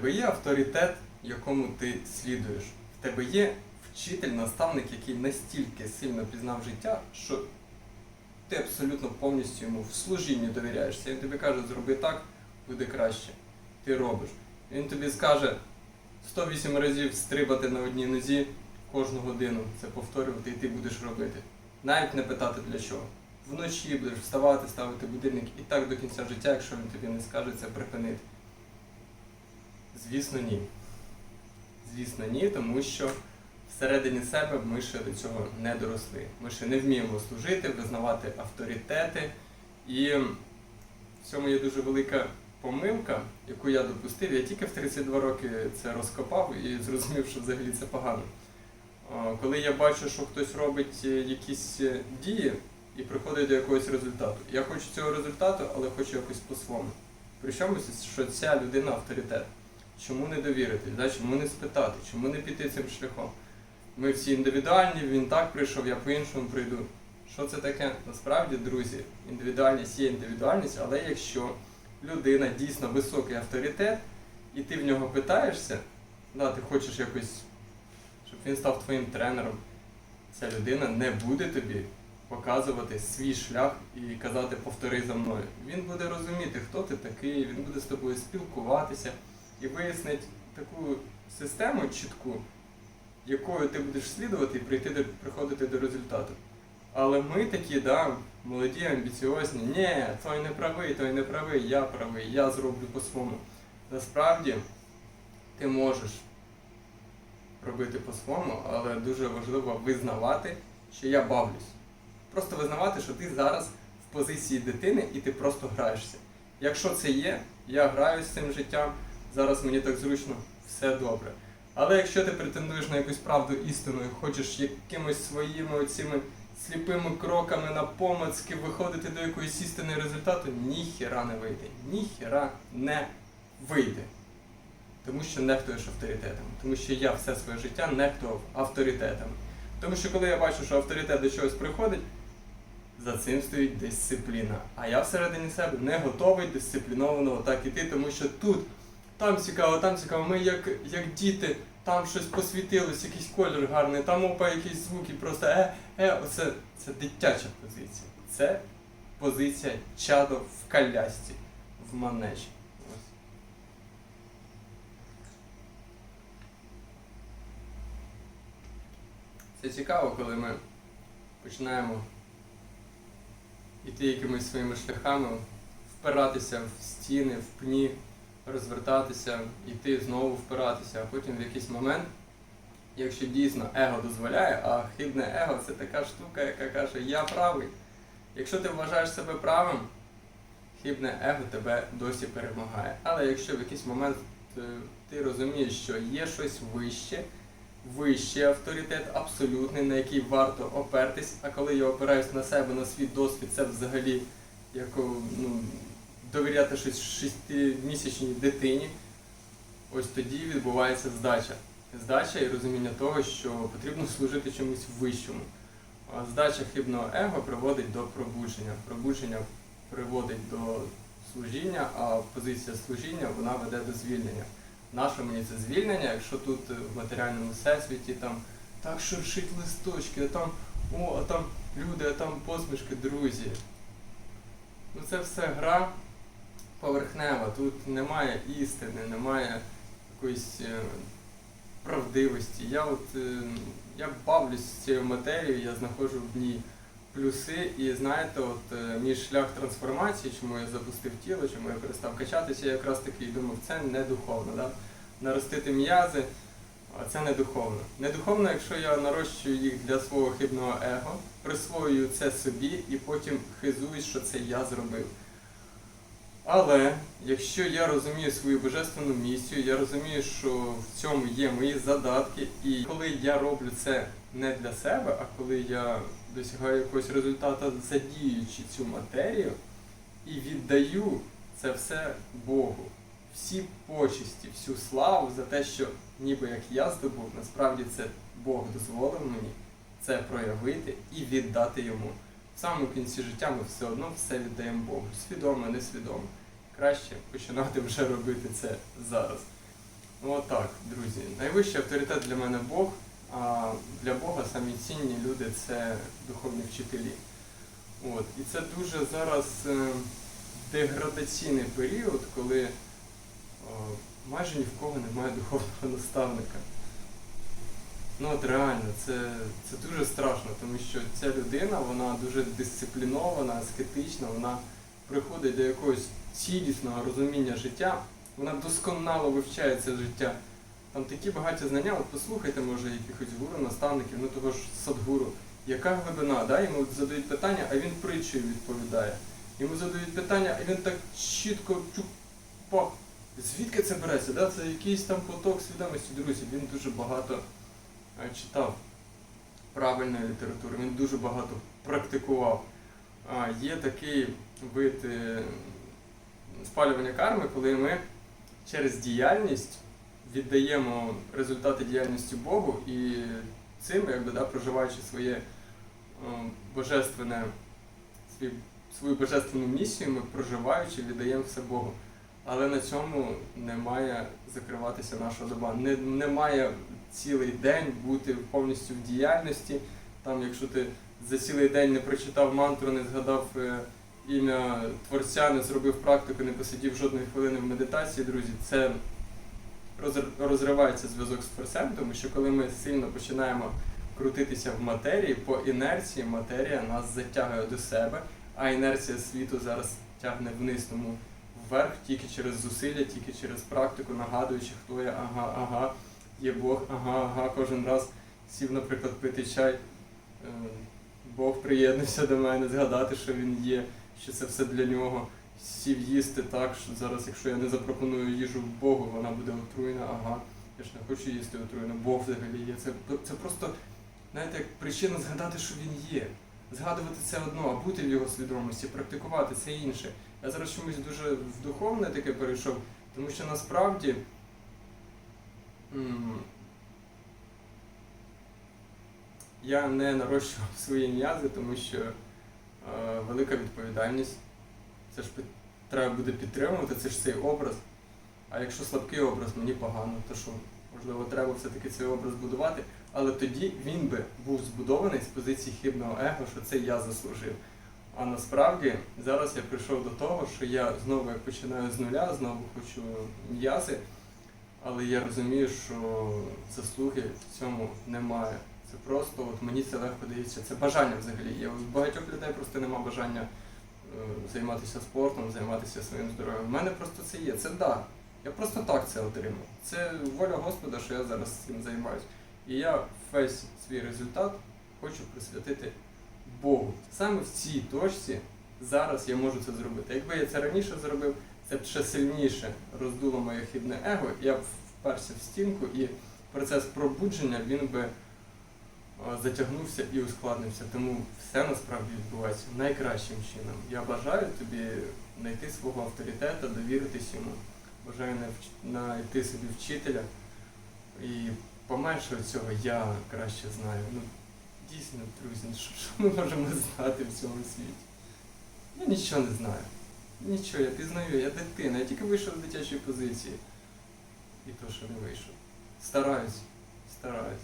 тебе є авторитет, якому ти слідуєш. В тебе є вчитель, наставник, який настільки сильно пізнав життя, що ти абсолютно повністю йому в служінні довіряєшся. Він тобі каже, зроби так, буде краще. Ти робиш. Він тобі скаже 108 разів стрибати на одній нозі кожну годину, це повторювати, і ти будеш робити. Навіть не питати для чого. Вночі будеш вставати, ставити будильник і так до кінця життя, якщо він тобі не скаже це припинити. Звісно, ні. Звісно, ні, тому що всередині себе ми ще до цього не доросли. Ми ще не вміємо служити, визнавати авторитети. І в цьому є дуже велика помилка, яку я допустив. Я тільки в 32 роки це розкопав і зрозумів, що взагалі це погано. Коли я бачу, що хтось робить е, якісь е, дії і приходить до якогось результату. Я хочу цього результату, але хочу якось по-своєму. Причому, що ця людина авторитет. Чому не довірити? Да? Чому не спитати? Чому не піти цим шляхом? Ми всі індивідуальні, він так прийшов, я по-іншому прийду. Що це таке? Насправді, друзі, індивідуальність є індивідуальність, але якщо людина дійсно високий авторитет, і ти в нього питаєшся, да, ти хочеш якось, щоб він став твоїм тренером, ця людина не буде тобі показувати свій шлях і казати повтори за мною. Він буде розуміти, хто ти такий, він буде з тобою спілкуватися і вияснить таку систему чітку, якою ти будеш слідувати і прийти до, приходити до результату. Але ми такі, да, молоді, амбіціозні, ні, той не правий, той не правий, я правий, я зроблю по-своєму. Насправді ти можеш робити по-своєму, але дуже важливо визнавати, що я бавлюсь. Просто визнавати, що ти зараз в позиції дитини і ти просто граєшся. Якщо це є, я граю з цим життям, зараз мені так зручно, все добре. Але якщо ти претендуєш на якусь правду істину і хочеш якимось своїми оціми сліпими кроками на помацки виходити до якоїсь істини результату, ніхіра не вийде. Ніхіра не вийде. Тому що нехтуєш авторитетом. Тому що я все своє життя нехтував авторитетами. Тому що коли я бачу, що авторитет до чогось приходить, за цим стоїть дисципліна. А я всередині себе не готовий дисципліновано так іти, тому що тут, там цікаво, там цікаво, ми як, як діти, там щось посвітилось, якийсь колір гарний, там опа якісь звуки, просто е, е, оце це дитяча позиція. Це позиція чадо в колясці, в манежі. Це цікаво, коли ми починаємо йти якимись своїми шляхами, впиратися в стіни, в пні, розвертатися, йти знову впиратися, а потім в якийсь момент, якщо дійсно его дозволяє, а хибне его це така штука, яка каже, я правий. Якщо ти вважаєш себе правим, хибне его тебе досі перемагає. Але якщо в якийсь момент е, ти розумієш, що є щось вище, вищий авторитет, абсолютний, на який варто опертись, а коли я опираюсь на себе, на свій досвід, це взагалі як ну, довіряти щось шестимісячній дитині, ось тоді відбувається здача. Здача і розуміння того, що потрібно служити чомусь вищому. Здача хибного его приводить до пробудження. Пробудження приводить до служіння, а позиція служіння вона веде до звільнення. Наше мені це звільнення, якщо тут в матеріальному всесвіті там так шуршить листочки, а там о, а там люди, а там посмішки, друзі. Ну це все гра поверхнева, тут немає істини, немає якоїсь е, правдивості. Я от е, я бавлюсь цією матерією, я знаходжу в ній плюси, і знаєте, от е, мій шлях трансформації, чому я запустив тіло, чому я перестав качатися, я якраз таки думав, це не духовно. Да? Наростити м'язи, а це не духовно. Не духовно, якщо я нарощую їх для свого хибного его, присвоюю це собі і потім хизуюсь, що це я зробив. Але якщо я розумію свою божественну місію, я розумію, що в цьому є мої задатки, і коли я роблю це не для себе, а коли я досягаю якогось результату, задіючи цю матерію, і віддаю це все Богу. Всі почесті, всю славу за те, що ніби як я здобув, насправді це Бог дозволив мені це проявити і віддати йому. В самому кінці життя ми все одно все віддаємо Богу. Свідомо, несвідомо. Краще починати вже робити це зараз. Ну отак, друзі. Найвищий авторитет для мене Бог, а для Бога самі цінні люди це духовні вчителі. От. І це дуже зараз е, деградаційний період, коли е, майже ні в кого немає духовного наставника. Ну от реально, це, це дуже страшно, тому що ця людина, вона дуже дисциплінована, аскетична, вона приходить до якогось цілісного розуміння життя, вона досконало вивчає це життя. Там такі багаті знання, от послухайте, може, якихось гуру, наставників, ну того ж садгуру. Яка глибина, да? йому задають питання, а він притчею відповідає. Йому задають питання, а він так чітко чупах. Звідки це береться? Да? Це якийсь там поток свідомості, друзі. Він дуже багато е, читав правильної літератури, він дуже багато практикував. Є такий вид е, спалювання карми, коли ми через діяльність віддаємо результати діяльності Богу і цим, якби, да, проживаючи своє е, божественне, свою божественну місію, ми проживаючи, віддаємо все Богу. Але на цьому не має закриватися наша доба. Не, не має цілий день бути повністю в діяльності. Там, якщо ти за цілий день не прочитав мантру, не згадав е, ім'я творця, не зробив практику, не посидів жодної хвилини в медитації, друзі, це розр- розривається зв'язок з творцем, тому що коли ми сильно починаємо крутитися в матерії, по інерції матерія нас затягує до себе, а інерція світу зараз тягне вниз, тому вверх тільки через зусилля, тільки через практику, нагадуючи, хто я, ага, ага, є Бог, ага, ага, кожен раз сів, наприклад, пити чай. е, Бог приєднався до мене, згадати, що він є, що це все для нього. Сів їсти так, що зараз, якщо я не запропоную їжу Богу, вона буде отруєна, ага, я ж не хочу їсти отруєну, Бог взагалі є. Це, це просто, знаєте, як причина згадати, що він є. Згадувати це одно, а бути в його свідомості, практикувати це інше. Я зараз чомусь дуже в духовне таке перейшов, тому що насправді я не нарощував свої м'язи, тому що велика відповідальність. Це ж треба буде підтримувати, це ж цей образ. А якщо слабкий образ, мені погано, то що, можливо, треба все-таки цей образ будувати. Але тоді він би був збудований з позиції хибного его, що це я заслужив. А насправді зараз я прийшов до того, що я знову починаю з нуля, знову хочу м'язи, але я розумію, що заслуги в цьому немає. Це просто от мені це легко дається. Це бажання взагалі є. У багатьох людей просто нема бажання е, займатися спортом, займатися своїм здоров'ям. У мене просто це є. Це да. Я просто так це отримав. Це воля Господа, що я зараз цим займаюся. І я весь свій результат хочу присвятити Богу. Саме в цій точці зараз я можу це зробити. Якби я це раніше зробив, це б ще сильніше роздуло моє хибне его, я б вперся в стінку, і процес пробудження він би затягнувся і ускладнився. Тому все насправді відбувається найкращим чином. Я бажаю тобі знайти свого авторитета, довіритись йому. Бажаю знайти собі вчителя і поменше цього я краще знаю. Ну, дійсно, друзі, ну, що, що ми можемо знати в цьому світі? Я нічого не знаю. Нічого, я пізнаю, я дитина, я тільки вийшов з дитячої позиції. І то, що не вийшов. Стараюсь, стараюсь.